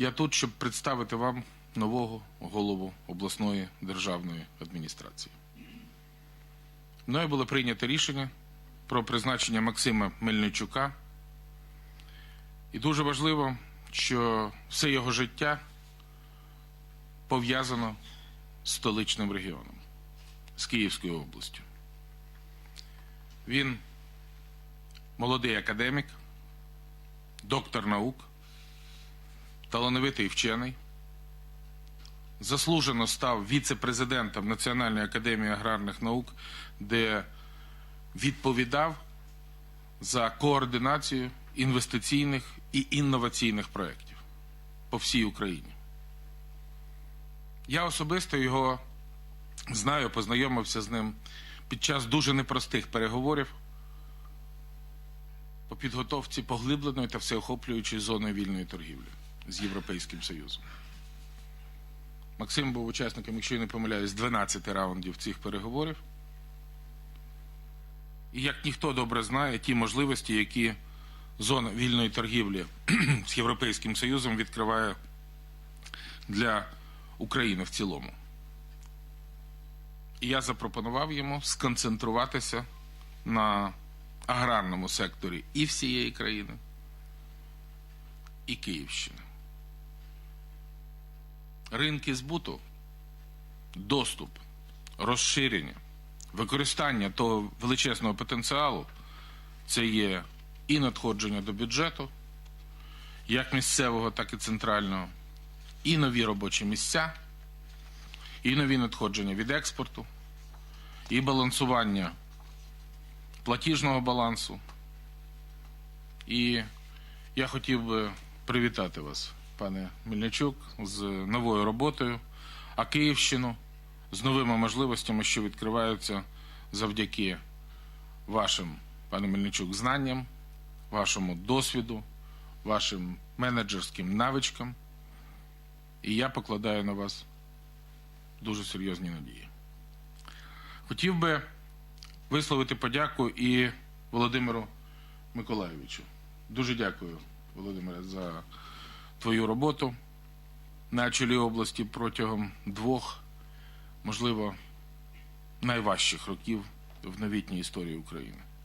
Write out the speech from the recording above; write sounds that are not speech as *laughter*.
Я тут, щоб представити вам нового голову обласної державної адміністрації. Мною було прийнято рішення про призначення Максима Мельничука. І дуже важливо, що все його життя пов'язано з столичним регіоном, з Київською областю. Він молодий академік, доктор наук, талановитий вчений, заслужено став віце-президентом Національної академії аграрних наук, де відповідав за координацію інвестиційних і інноваційних проєктів по всій Україні. Я особисто його знаю, познайомився з ним під час дуже непростих переговорів по підготовці поглибленої та всеохоплюючої зони вільної торгівлі з Європейським Союзом. Максим був учасником, якщо я не помиляюсь, 12 раундів цих переговорів. І як ніхто добре знає, ті можливості, які зона вільної торгівлі *clears throat* з Європейським Союзом відкриває для України в цілому. І я запропонував йому сконцентруватися на аграрному секторі і всієї країни, і Київщини. Ринки збуту, доступ, розширення, використання того величезного потенціалу це є і надходження до бюджету, як місцевого, так і центрального, і нові робочі місця, і нові надходження від експорту, і балансування платіжного балансу. І я хотів би привітати вас, пане Мельничук, з новою роботою, а Київщину з новими можливостями, що відкриваються завдяки вашим, пане Мельничук, знанням, вашому досвіду, вашим менеджерським навичкам. І я покладаю на вас дуже серйозні надії. Хотів би висловити подяку і Володимиру Миколайовичу. Дуже дякую, Володимире, за твою роботу на чолі області протягом двох, можливо, найважчих років в новітній історії України.